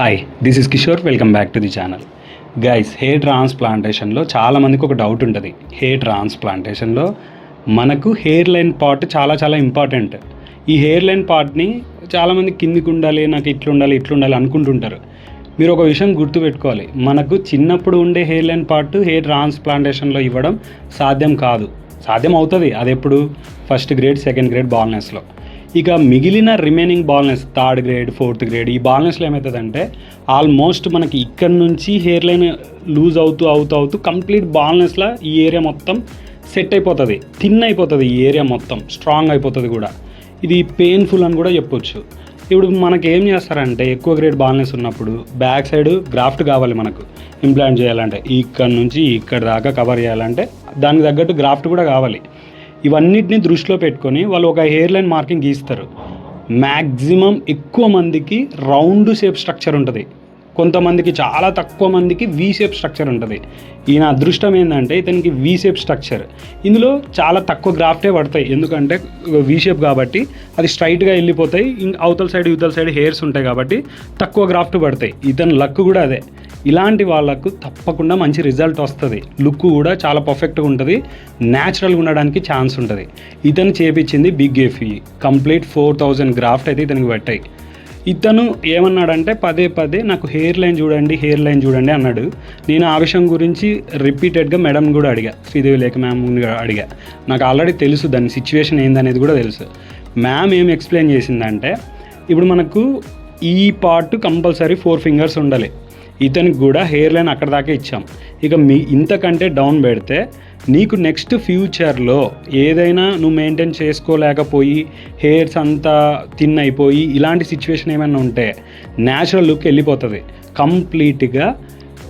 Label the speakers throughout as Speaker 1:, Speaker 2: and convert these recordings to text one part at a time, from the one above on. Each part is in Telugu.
Speaker 1: Hi this is Kishore welcome back to the channel guys hair ట్రాన్స్ప్లాంటేషన్లో చాలామందికి ఒక డౌట్ ఉంటుంది. హెయిర్ ట్రాన్స్ప్లాంటేషన్లో మనకు హెయిర్ లైన్ పార్ట్ చాలా చాలా ఇంపార్టెంట్ ఈ హెయిర్ లైన్ పార్ట్ని చాలామంది కిందికి ఉండాలి నాకు ఇట్లా ఉండాలి ఇట్లా ఉండాలి అనుకుంటుంటారు. మీరు ఒక విషయం గుర్తుపెట్టుకోవాలి. మనకు చిన్నప్పుడు ఉండే హెయిర్ లైన్ పార్ట్ హెయిర్ ట్రాన్స్ప్లాంటేషన్లో ఇవ్వడం సాధ్యం కాదు. సాధ్యం అవుతుంది. అది ఎప్పుడు ఫస్ట్ గ్రేడ్ సెకండ్ గ్రేడ్ బాల్నెస్లో ఇక మిగిలిన remaining baldness third grade fourth grade ఈ బాల్నెస్లో ఏమవుతుందంటే ఆల్మోస్ట్ మనకి ఇక్కడ నుంచి హెయిర్ లైన్ లూజ్ అవుతూ అవుతూ అవుతూ కంప్లీట్ బాల్నెస్లో ఈ ఏరియా మొత్తం సెట్ అయిపోతుంది థిన్ అయిపోతుంది ఈ ఏరియా మొత్తం స్ట్రాంగ్ అయిపోతుంది కూడా. ఇది పెయిన్ఫుల్ అని కూడా చెప్పొచ్చు. ఇప్పుడు మనకి ఏం చేస్తారంటే ఎక్కువ గ్రేడ్ బాల్నెస్ ఉన్నప్పుడు బ్యాక్ సైడ్ గ్రాఫ్ట్ కావాలి మనకు. ఇంప్లాంట్ చేయాలంటే ఇక్కడ నుంచి ఇక్కడ దాకా కవర్ చేయాలంటే దానికి తగ్గట్టు గ్రాఫ్ట్ కూడా కావాలి. ఇవన్నిటిని దృష్టిలో పెట్టుకొని వాళ్ళు ఒక హెయిర్ లైన్ మార్కింగ్ గీస్తారు. మ్యాక్సిమం ఎక్కువ మందికి రౌండ్ షేప్ స్ట్రక్చర్ ఉంటుంది. కొంతమందికి చాలా తక్కువ మందికి వీసేప్ షేప్ స్ట్రక్చర్ ఉంటుంది. ఈయన అదృష్టం ఏంటంటే ఇతనికి వి షేప్ స్ట్రక్చర్ ఇందులో చాలా తక్కువ గ్రాఫ్టే పడతాయి. ఎందుకంటే వి షేప్ కాబట్టి అది స్ట్రైట్గా వెళ్ళిపోతాయి. అవతల సైడ్ యువతల సైడ్ హెయిర్స్ ఉంటాయి కాబట్టి తక్కువ గ్రాఫ్ట్ పడతాయి. ఇతని లక్ కూడా అదే. ఇలాంటి వాళ్ళకు తప్పకుండా మంచి రిజల్ట్ వస్తుంది. లుక్ కూడా చాలా పర్ఫెక్ట్గా ఉంటుంది. న్యాచురల్గా ఉండడానికి ఛాన్స్ ఉంటుంది. ఇతను చేపించింది big F E complete four thousand graft అయితే ఇతనికి పెట్టాయి. ఇతను ఏమన్నాడంటే పదే పదే నాకు హెయిర్ లైన్ చూడండి హెయిర్ లైన్ చూడండి అన్నాడు. నేను ఆ విషయం గురించి రిపీటెడ్గా మేడం కూడా అడిగా శ్రీదేవి లేఖ మ్యామ్ అడిగా. నాకు ఆల్రెడీ తెలుసు దాని సిచ్యువేషన్ ఏందనేది కూడా తెలుసు. మ్యామ్ ఏం ఎక్స్ప్లెయిన్ చేసిందంటే ఇప్పుడు మనకు ఈ పార్ట్ కంపల్సరీ ఫోర్ ఫింగర్స్ ఉండాలి. ఇతనికి కూడా హెయిర్ లైన్ అక్కడ దాకా ఇచ్చాం. ఇక మీ ఇంతకంటే డౌన్ పెడితే నీకు నెక్స్ట్ ఫ్యూచర్లో ఏదైనా నువ్వు మెయింటైన్ చేసుకోలేకపోయి హెయిర్స్ అంతా థిన్ అయిపోయి ఇలాంటి సిచ్యువేషన్ ఏమైనా ఉంటే న్యాచురల్ లుక్ వెళ్ళిపోతుంది. కంప్లీట్గా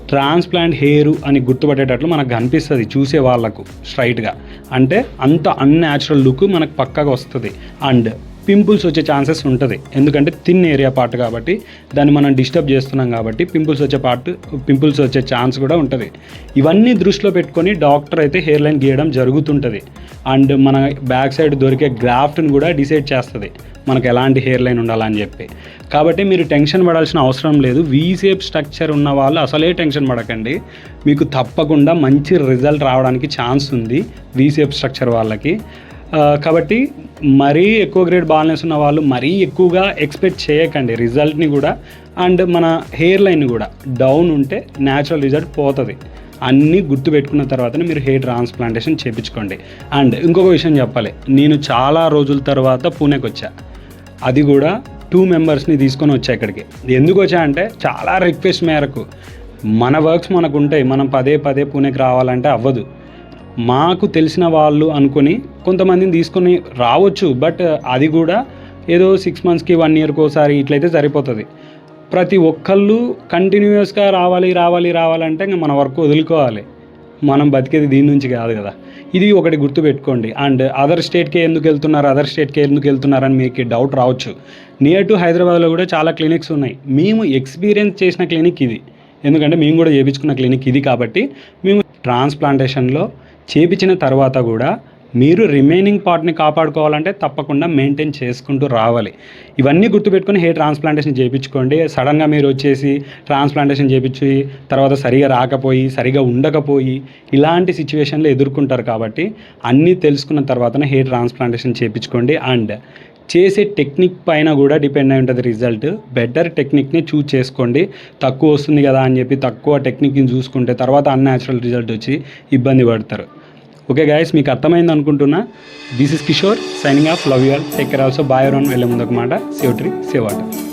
Speaker 1: ట్రాన్స్ప్లాంట్ హెయిర్ అని గుర్తుపట్టేటట్లు మనకు కనిపిస్తుంది చూసే వాళ్ళకు స్ట్రైట్గా. అంటే అంత అన్యాచురల్ లుక్ మనకు పక్కగా వస్తుంది. అండ్ పింపుల్స్ వచ్చే ఛాన్సెస్ ఉంటుంది. ఎందుకంటే థిన్ ఏరియా పార్ట్ కాబట్టి దాన్ని మనం డిస్టర్బ్ చేస్తున్నాం కాబట్టి పింపుల్స్ వచ్చే పార్ట్ పింపుల్స్ వచ్చే ఛాన్స్ కూడా ఉంటుంది. ఇవన్నీ దృష్టిలో పెట్టుకొని డాక్టర్ అయితే హెయిర్ లైన్ గీయడం జరుగుతుంటుంది. అండ్ మన బ్యాక్ సైడ్ దొరికే గ్రాఫ్ట్ని కూడా డిసైడ్ చేస్తుంది. మనకు ఎలాంటి హెయిర్ లైన్ ఉండాలని చెప్పి. కాబట్టి మీరు టెన్షన్ పడాల్సిన అవసరం లేదు. వీ షేప్ స్ట్రక్చర్ ఉన్న వాళ్ళు అసలే టెన్షన్ పడకండి. మీకు తప్పకుండా మంచి రిజల్ట్ రావడానికి ఛాన్స్ ఉంది. వీ షేప్ స్ట్రక్చర్ వాళ్ళకి. కాబట్టి మరీ ఎక్కువ గ్రేడ్ బాల్నెస్ ఉన్న వాళ్ళు మరీ ఎక్కువగా ఎక్స్పెక్ట్ చేయకండి రిజల్ట్ని కూడా. అండ్ మన హెయిర్ లైన్ కూడా డౌన్ ఉంటే న్యాచురల్ రిజల్ట్ పోతుంది. అన్నీ గుర్తుపెట్టుకున్న తర్వాతనే మీరు హెయిర్ ట్రాన్స్ప్లాంటేషన్ చేయించుకోండి అండ్ ఇంకొక విషయం చెప్పాలి. నేను చాలా రోజుల తర్వాత పూణేకి వచ్చా. అది కూడా టూ మెంబర్స్ని తీసుకొని వచ్చా ఇక్కడికి. ఎందుకు వచ్చా అంటే చాలా రిక్వెస్ట్ మేరకు. మన వర్క్స్ మనకు ఉంటాయి. మనం పదే పదే పూణేకి రావాలంటే అవ్వదు. మాకు తెలిసిన వాళ్ళు అనుకొని కొంతమందిని తీసుకొని రావచ్చు బట్ అది కూడా ఏదో సిక్స్ మంత్స్కి వన్ ఇయర్కి ఒకసారి ఇట్లయితే సరిపోతుంది. ప్రతి ఒక్కళ్ళు కంటిన్యూస్గా రావాలి రావాలి రావాలంటే ఇంకా మన వర్క్ వదులుకోవాలి. మనం బతికేది దీని నుంచి కాదు కదా. ఇది ఒకటి గుర్తుపెట్టుకోండి అండ్ అదర్ స్టేట్కే ఎందుకు వెళ్తున్నారు అదర్ స్టేట్కే ఎందుకు వెళ్తున్నారు అని మీకు డౌట్ రావచ్చు. నియర్ టు హైదరాబాద్లో కూడా చాలా క్లినిక్స్ ఉన్నాయి. మేము ఎక్స్పీరియన్స్ చేసిన క్లినిక్ ఇది. ఎందుకంటే మేము కూడా చేయించుకున్న క్లినిక్ ఇది కాబట్టి మేము ట్రాన్స్ప్లాంటేషన్లో చేపించిన తర్వాత కూడా మీరు రిమైనింగ్ పార్ట్ని కాపాడుకోవాలంటే తప్పకుండా మెయింటైన్ చేసుకుంటూ రావాలి. ఇవన్నీ గుర్తుపెట్టుకుని హెయిర్ ట్రాన్స్ప్లాంటేషన్ చేయించుకోండి సడన్గా మీరు వచ్చేసి ట్రాన్స్ప్లాంటేషన్ చేయించి తర్వాత సరిగా రాకపోయి సరిగా ఉండకపోయి ఇలాంటి సిచ్యువేషన్లు ఎదుర్కొంటారు కాబట్టి అన్నీ తెలుసుకున్న తర్వాతనే హెయిర్ ట్రాన్స్ప్లాంటేషన్ చేయించుకోండి అండ్ చేసే టెక్నిక్ పైన కూడా డిపెండ్ అయి ఉంటుంది రిజల్ట్ బెటర్ టెక్నిక్ని చూజ్ చేసుకోండి. తక్కువ వస్తుంది కదా అని చెప్పి తక్కువ టెక్నిక్ని చూసుకుంటే తర్వాత అన్యాచురల్ రిజల్ట్ వచ్చి ఇబ్బంది పడతారు. ఓకే గాయస్ మీకు అర్థమైంది అనుకుంటున్నా. This is Kishore signing off love you all take care also bye round వెళ్ళే ముందు ఒక మాట. Save tree save water